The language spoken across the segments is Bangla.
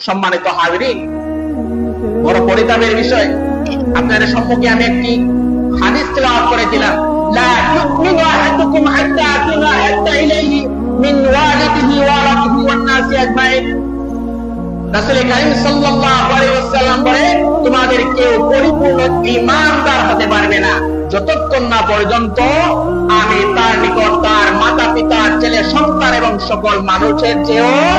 সম্মানিত হাজরিন, বড় পরিতাপের বিষয়। আপনাদের সম্মুখে আমি একটি হাদিস তেলাওয়াত করেছিলাম। লা ইউমিনু আহাদুকুম হাত্তা হাত্তা ইলাইহি মিন ওয়ালিদিহি ওয়া ওয়ালাদিহি ওয়ান আজমাইন। রাসূল কারীম সাল্লাল্লাহু আলাইহি ওয়াসাল্লাম তোমাদের কেউ পরিপূর্ণ ঈমানদার হতে পারবে না। যতক্ষণ না পর্যন্ত আমি তার নিকট তার মাতা পিতা ছেলে, সন্তান এবং সকল মানুষের চেয়েও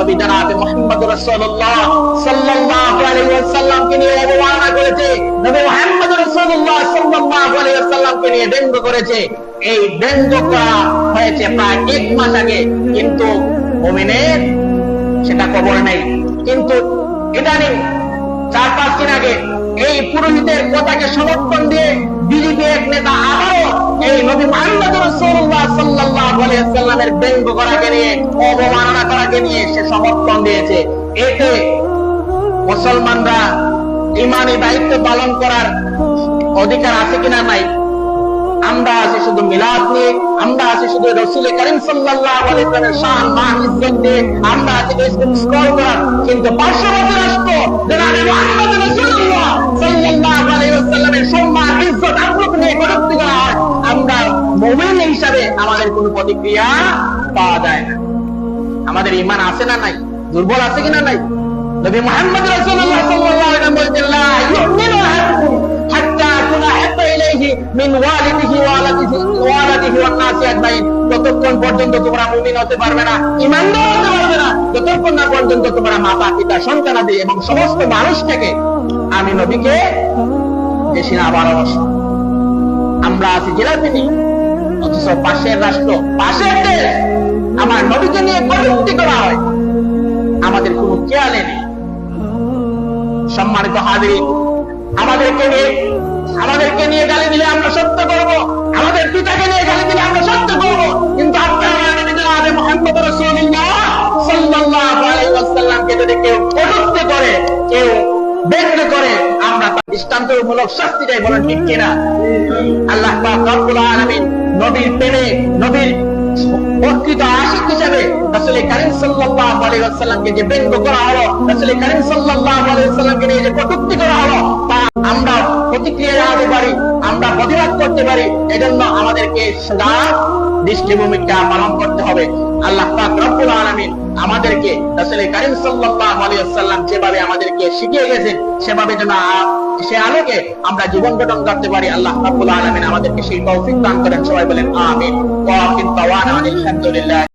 নবী জানাবে মোহাম্মদ রাসূলুল্লাহ সাল্লাল্লাহু আলাইহি নিয়ে অবমাননা করেছে, নবী মুহাম্মদ রাসূলুল্লাহ সাল্লাল্লাহু আলাইহি নিয়ে ব্যঙ্গ করেছে। এই হয়েছে প্রায় এক মাস আগে, কিন্তু মুমিনের সেটা খবর নেই। কিন্তু ইদানিং চার পাঁচ দিন আগে এই পুরোহিতের কথাকে সমর্থন দিয়ে বিজেপি এক নেতা আবারও এই নবী মুহাম্মদ রাসূলুল্লাহ ওয়াসাল্লামের ব্যঙ্গ করাকে নিয়ে, অবমাননা করাকে নিয়ে সে সমর্থন দিয়েছে। এতে মুসলমানরা ইমানি দায়িত্ব পালন করার অধিকার আছে কিনা নাই? আমরা আছি শুধু মিলাদ নিয়ে, আমরা আছি শুধু রসুল করিম মান, ইজ্জত আমরা আছি করার। কিন্তু পার্শ্ববর্তী রাষ্ট্র সম্মান, ইজ্জত নিয়ে করা আমরা হিসাবে আমাদের কোনো প্রতিক্রিয়া পাওয়া যায় না। আমাদের ঈমান আছে না নাই? দুর্বল আছে কিনা নাই? নবী মুহাম্মদ রাসূলুল্লাহ সাল্লাল্লাহু আলাইহি ইউমিনু হাত্তা ইলাইহি মিন ওয়ালিদিহি ওয়া ওয়ালাদিহি ওয়া ওয়ালাদিহি নাসি আজমাইন। ততক্ষণ পর্যন্ত তোমরা মুমিন হতে পারবে না হতে পারবে না না পর্যন্ত তোমরা মাতা, পিতা সন্তানাদি এবং সমস্ত মানুষ থেকে আমি নবীকে বেশি না আমরা আছি জেলাপিনি অথচ পাশের রাষ্ট্র, পাশের দেশ। আমার নবীকে নিয়ে কটূক্তি করা হয়। আমাদের কোনো খেয়ালে নেই। সম্মানিত হাজির, আমাদেরকে নিয়ে আমাদেরকে নিয়ে গালি দিলে আমরা সত্য করব। আমাদের পিতাকে নিয়ে গালি দিলে আমরা সত্য করব। কিন্তু আপনারা মুহাম্মদ রাসূলুল্লাহ সাল্লাল্লাহু আলাইহি ওয়াসাল্লামকে যদি কেউ কটূক্তি করে, কেউ ব্যঙ্গ করে, আমরা দৃষ্টান্তমূলক শাস্তিটাই বলেন ঠিক কিনা? আল্লাহ পাক রব্বুল আলামিন নবীর প্রেমে, নবীর প্রকৃত আশিক হিসাবে আসলে কারিম সাল্লাল্লাহু যে ব্যঙ্গ করা হলো আসলে কারিম সাল্লাল্লাহু নিয়ে যে কটূক্তি করা হলো, তা আমরা প্রতিক্রিয়া জানাতে পারি আমরা প্রতিবাদ করতে পারি, এজন্য আমাদেরকে সদা দৃষ্টিভূমিটা পালন করতে হবে। আল্লাহ পাক রব্বুল আলামিন আমাদেরকে আসলে কারিম সাল্লাল্লাহু আলাইহি ওয়াসাল্লাম যেভাবে আমাদেরকে শিখিয়ে গেছেন, সেভাবে যেন সে আলোকে আমরা জীবন গঠন করতে পারি, আল্লাহ রাব্বুল আলামিন আমাদেরকে সেই তৌফিক দান করেন। সবাই বলেন, আমিন। আলহামদুলিল্লাহ